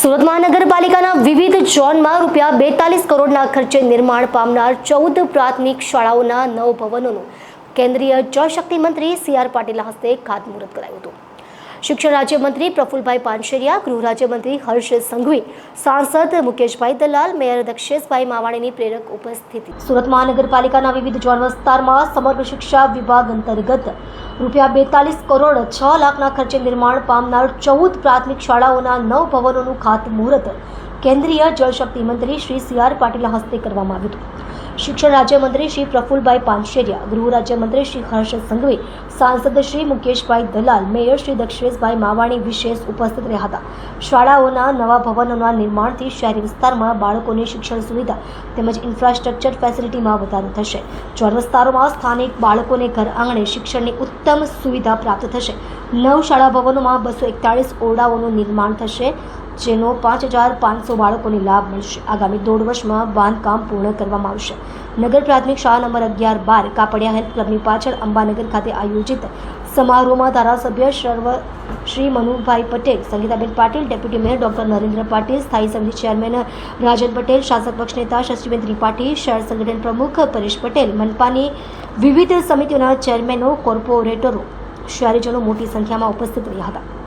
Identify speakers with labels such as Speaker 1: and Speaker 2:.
Speaker 1: સુરત મહાનગરપાલિકાના વિવિધ ઝોનમાં રૂપિયા બેતાલીસ કરોડના ખર્ચે નિર્માણ પામનાર ચૌદ પ્રાથમિક શાળાઓના નવ ભવનોનું કેન્દ્રીય જળશક્તિ મંત્રી સી આર પાટીલના હસ્તે ખાતમુહૂર્ત કરાયું હતું. શિક્ષણ રાજ્યમંત્રી પ્રફુલભાઈ પાનશેરિયા, ગૃહ રાજ્યમંત્રી હર્ષ સંઘવી, સાંસદ મુકેશભાઈ દલાલ, મેયર દક્ષેશભાઈ માવાણીની પ્રેરક ઉપસ્થિતિ. સુરત મહાનગરપાલિકાના વિવિધ ઝોન વિસ્તારમાં સમગ્ર શિક્ષા વિભાગ અંતર્ગત રૂપિયા બેતાલીસ કરોડ છ લાખના ખર્ચે નિર્માણ પામનાર ચૌદ પ્રાથમિક શાળાઓના નવ ભવનોનું ખાતમુહૂર્ત કેન્દ્રીય જળશક્તિ મંત્રી શ્રી સી આર પાટીલના હસ્તે કરવામાં આવ્યું હતું. શિક્ષણ રાજ્યમંત્રી શ્રી પ્રફુલભાઈ પાનશેરિયા, ગૃહ રાજ્યમંત્રી શ્રી હર્ષ સંઘવી, સાંસદ શ્રી મુકેશભાઈ દલાલ, મેયર શ્રી દક્ષેશભાઈ માવાણી વિશેષ ઉપસ્થિત રહ્યા હતા. શાળાઓના નવા ભવનોના નિર્માણથી શહેરી વિસ્તારમાં બાળકોની શિક્ષણ સુવિધા તેમજ ઇન્ફ્રાસ્ટ્રક્ચર ફેસિલિટીમાં વધારો થશે. ચોર વિસ્તારોમાં સ્થાનિક બાળકોને ઘર આંગણે શિક્ષણની ઉત્તમ સુવિધા પ્રાપ્ત થશે. નવ શાળા ભવનોમાં બસો એકતાળીસ ઓરડાઓનું નિર્માણ થશે, જેનો પાંચ હજાર પાંચસો બાળકોને લાભ મળશે. આગામી દોઢ વર્ષમાં બાંધકામ પૂર્ણ કરવામાં આવશે. નગર પ્રાથમિક શાળા નંબર અગિયાર બાર, કાપડિયા હેલ્થ ક્લબની પાછળ અંબાનગર ખાતે આયોજિત સમારોહમાં ધારાસભ્ય સર્વ Shri Manubhai Patel, Sangitaben Patil, deputy mayor doctor Narendra Patil, સ્થાયી સમિતિ ચેરમેન રાજન પટેલ, શાસક પક્ષ નેતા શશીબેન ત્રિપાઠી શહેર સંગઠન પ્રમુખ પરેશ પટેલ, મનપાની વિવિધ સમિતિઓના ચેરમેનો કોર્પોરેટરો શહેરીજનો મોટી સંખ્યામાં ઉપસ્થિત રહ્યા હતા.